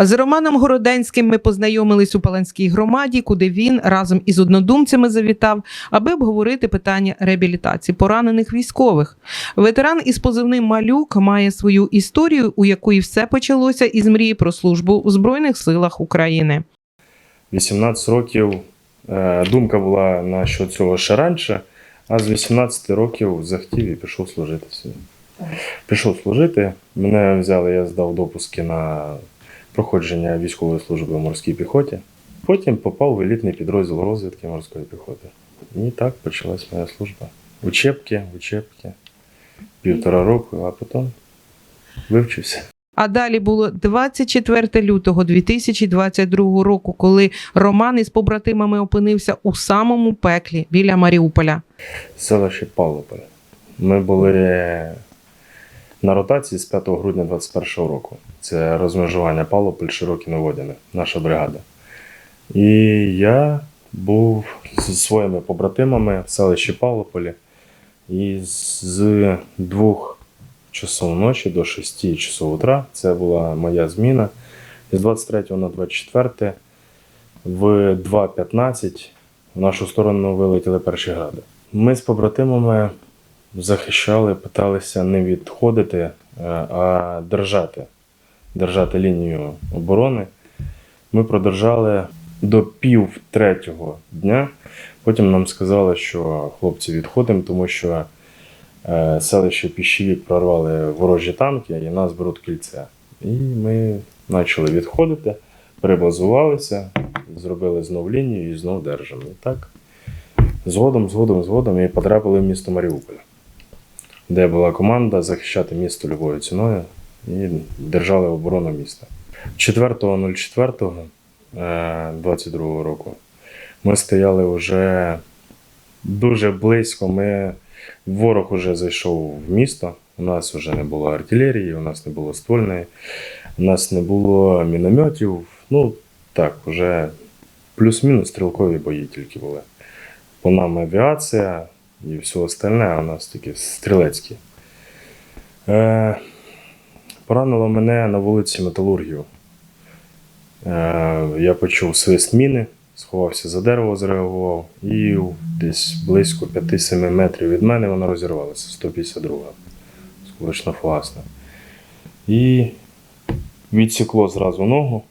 З Романом Городенським ми познайомились у Паланській громаді, куди він разом із однодумцями завітав, аби обговорити питання реабілітації поранених військових. Ветеран із позивним Малюк має свою історію, у якої все почалося із мрії про службу у Збройних силах України. 18 років е, думка була на що цього ще раніше, а з 18 років захотів і пішов служити сюди. Пішов служити, мене взяли, я здав допуски на проходження військової служби в морській піхоті. Потім попав в елітний підрозділ розвідки морської піхоти. І так почалась моя служба. Учебки, учебки, півтора року, а потім вивчився. А далі було 24 лютого 2022 року, коли Роман із побратимами опинився у самому пеклі біля Маріуполя. селище Павлополь. Ми були на ротації з 5 грудня 2021 року. Це розмежування Павлополь, Широкі Новодяни, наша бригада. І я був зі своїми побратимами в селищі Павлополі. І з двох часов ночі до 6 часов утра це була моя зміна. З 23 на 24 в 2.15 в нашу сторону вилетіли перші гради. Ми з побратимами захищали, питалися не відходити, е, а держати, держати лінію оборони. Ми продержали до пів третього дня. Потім нам сказали, що хлопці відходимо, тому що е, селище Піщевік прорвали ворожі танки і нас беруть кільце. І ми почали відходити, перебазувалися, зробили знов лінію і знов держимо. І так згодом, згодом, згодом і потрапили в місто Маріуполь, де була команда захищати місто любою ціною і держали оборону міста. 4.04.22 року ми стояли вже дуже близько. Ми, ворог вже зайшов в місто. У нас вже не було артилерії, у нас не було ствольної, у нас не було мінометів. Ну, так, вже плюс-мінус стрілкові бої тільки були по нам авіація і все остальне, у нас тільки стрілецькі. Е, поранило мене на вулиці Металургів. Е, я почув свист міни, сховався за дерево, зреагував, і десь близько 5-7 метрів від мене вона розірвалася, 152 скорочно фугасна. І відсікло зразу ногу.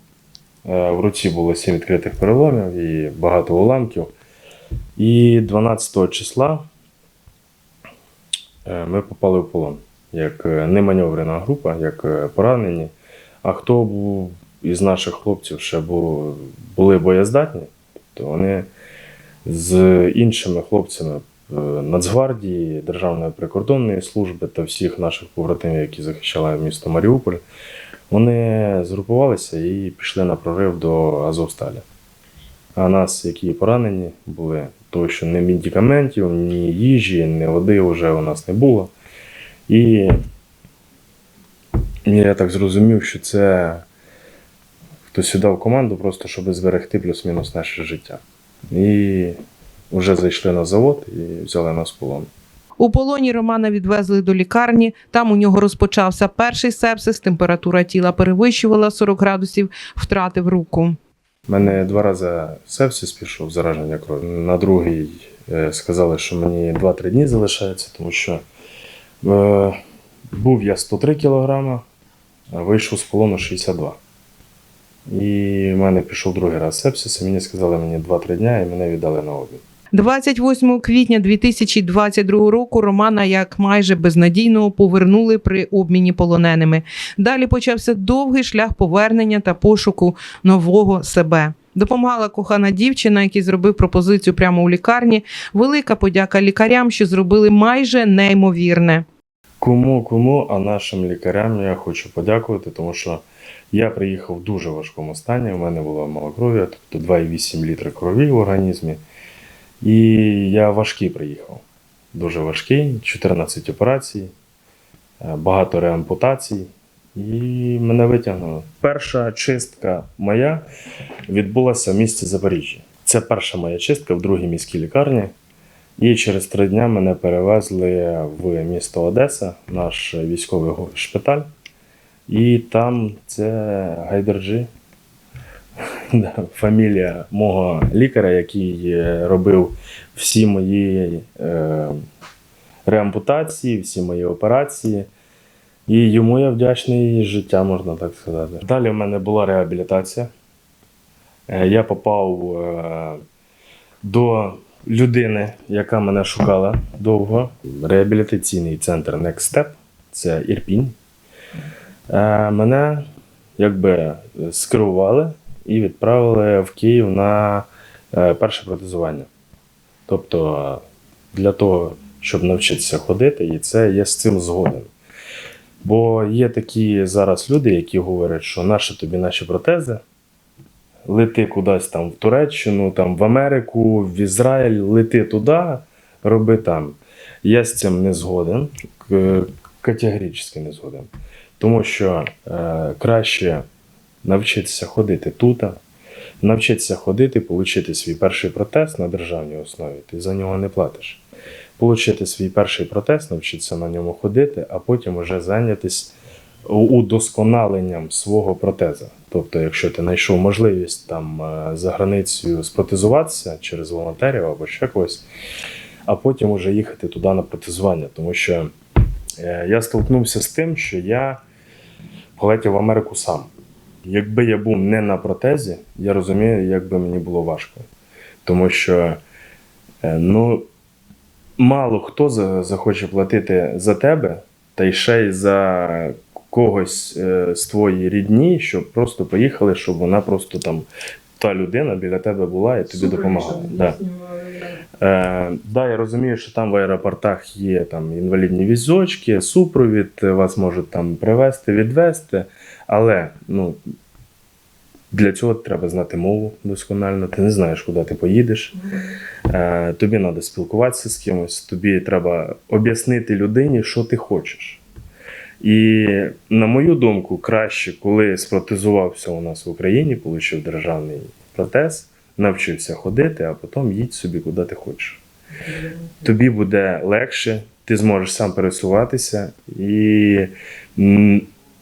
Е, В руці було 7 відкритих переломів і багато уламків. І 12 числа ми попали в полон як е, неманеврена група, як е, поранені. А хто був із наших хлопців ще був, були боєздатні, то вони з іншими хлопцями е, Нацгвардії, Державної прикордонної служби та всіх наших побратимів, які захищали місто Маріуполь, вони згрупувалися і пішли на прорив до Азовсталі. А нас, які поранені були, тому що ні медикаментів, ні їжі, ні води вже у нас не було. І я так зрозумів, що це хтось віддав команду просто, щоб зберегти плюс-мінус наше життя. І вже зайшли на завод і взяли нас в полон. У полоні Романа відвезли до лікарні. Там у нього розпочався перший сепсис. Температура тіла перевищувала 40 градусів, втратив руку. У мене два рази сепсис пішов, зараження крові. На другий е, сказали, що мені 2-3 дні залишається, тому що е, був я 103 кг, вийшов з полону 62. І в мене пішов другий раз сепсис, і мені сказали мені 2-3 дня, і мене віддали на обід. 28 квітня 2022 року Романа як майже безнадійного повернули при обміні полоненими. Далі почався довгий шлях повернення та пошуку нового себе. Допомагала кохана дівчина, який зробив пропозицію прямо у лікарні. Велика подяка лікарям, що зробили майже неймовірне. Кому, кому, а нашим лікарям я хочу подякувати, тому що я приїхав в дуже важкому стані. У мене було мало крові, тобто 2,8 літри крові в організмі. І я важкий приїхав. Дуже важкий, 14 операцій, е, багато реампутацій. І мене витягнуло. Перша чистка моя відбулася в місті Запоріжжя. Це перша моя чистка в другій міській лікарні. І через три дня мене перевезли в місто Одеса, наш військовий шпиталь, І там це Гайдарджі, Да, фамілія мого лікаря, який е, робив всі мої е, реампутації, всі мої операції. І йому я вдячний життя, можна так сказати. Далі в мене була реабілітація. Е, Я попав е, до людини, яка мене шукала довго. Реабілітаційний центр Next Step, це Ірпінь. Мене якби скерували і відправили в Київ на е, перше протезування. Тобто для того, щоб навчитися ходити, і це я з цим згоден. Бо є такі зараз люди, які говорять, що наші тобі наші протези, лети кудись там в Туреччину, там в Америку, в Ізраїль, лети туди, роби там. Я з цим не згоден, категорично не згоден. Тому що е, краще навчитися ходити тут, навчитися ходити, отримати свій перший протез на державній основі. Ти за нього не платиш. Получити свій перший протез, навчитися на ньому ходити, а потім вже зайнятися удосконаленням свого протеза. Тобто, якщо ти знайшов можливість там е, за границею спротезуватися через волонтерів або ще когось, а потім вже їхати туди на протезування. Тому що е, я столкнувся з тим, що я полетів в Америку сам. Якби я був не на протезі, я розумію, як би мені було важко. Тому що е, ну, мало хто захоче платити за тебе, та й ще й за когось е, з твоєї рідні, щоб просто поїхали, щоб вона просто там, та людина біля тебе була і тобі допомагала. Да. Е, да, я розумію, що там в аеропортах є там інвалідні візочки, супровід, вас можуть там привезти, відвезти. Але ну, для цього треба знати мову досконально. Ти не знаєш, куди ти поїдеш. Е, тобі треба спілкуватися з кимось, тобі треба об'яснити людині, що ти хочеш. І, на мою думку, краще, коли спротезувався у нас в Україні, отримав державний протез, навчився ходити, а потім їдь собі, куди ти хочеш. Тобі буде легше, ти зможеш сам пересуватися і,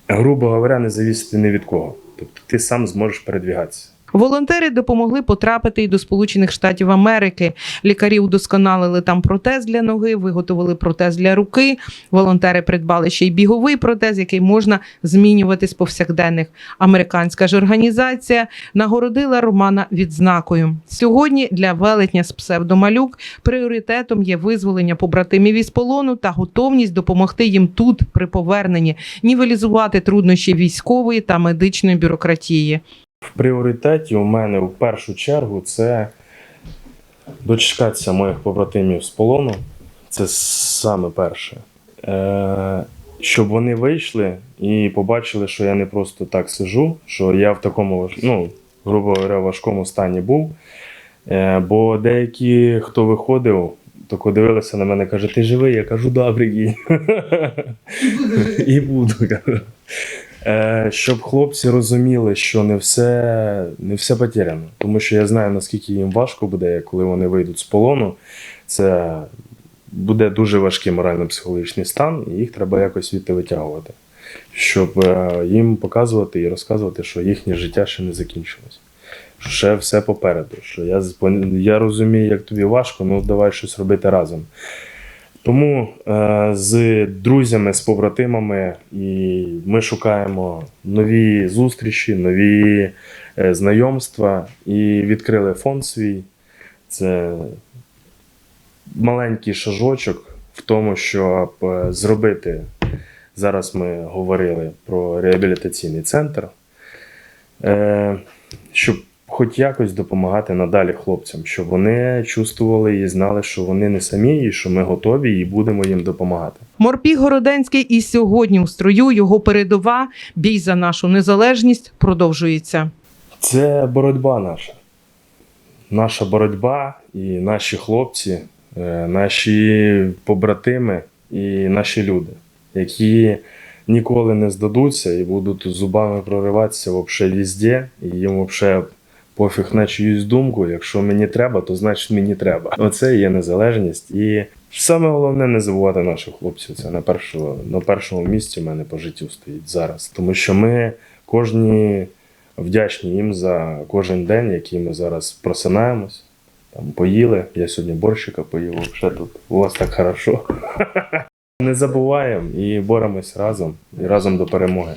грубо говоря, не завісити ні від кого. Тобто ти сам зможеш передвігатися. Волонтери допомогли потрапити і до Сполучених Штатів Америки. Лікарі удосконалили там протез для ноги, виготовили протез для руки. Волонтери придбали ще й біговий протез, який можна змінювати з повсякденних. Американська ж організація нагородила Романа відзнакою. Сьогодні для велетня з псевдомалюк пріоритетом є визволення побратимів із полону та готовність допомогти їм тут при поверненні, нівелізувати труднощі військової та медичної бюрократії. В пріоритеті у мене в першу чергу це дочекатися моїх побратимів з полону. Це саме перше. Е, щоб вони вийшли і побачили, що я не просто так сижу, що я в такому, ну, грубо говоря, важкому стані був. Е, бо деякі, хто виходив, то дивилися на мене, каже, ти живий? Я кажу, прикинь. І буду. Е, щоб хлопці розуміли, що не все, не все потеряно. Тому що я знаю, наскільки їм важко буде, коли вони вийдуть з полону. Це буде дуже важкий морально-психологічний стан, і їх треба якось звідти витягувати, щоб е, їм показувати і розказувати, що їхнє життя ще не закінчилось. Що ще все попереду. Що я, я розумію, як тобі важко, ну давай щось робити разом. Тому е, з друзями, з побратимами, і ми шукаємо нові зустрічі, нові е, знайомства і відкрили фонд свій. Це маленький шажочок в тому, щоб е, зробити. Зараз ми говорили про реабілітаційний центр, е, щоб хоч якось допомагати надалі хлопцям, щоб вони чувствували і знали, що вони не самі, і що ми готові і будемо їм допомагати. Морпіг Городенський і сьогодні у строю його передова бій за нашу незалежність продовжується. Це боротьба наша. Наша боротьба і наші хлопці, е, наші побратими і наші люди, які ніколи не здадуться і будуть зубами прориватися везде, і їм вообще пофіг на чиюсь думку. Якщо мені треба, то значить мені треба. Оце є незалежність. І саме головне не забувати наших хлопців. Це на першому, на першому місці в мене по життю стоїть зараз. Тому що ми кожні вдячні їм за кожен день, який ми зараз просинаємось. Там поїли. Я сьогодні борщика поїв. Ще тут у вас так хорошо. Не забуваємо і боремось разом, і разом до перемоги.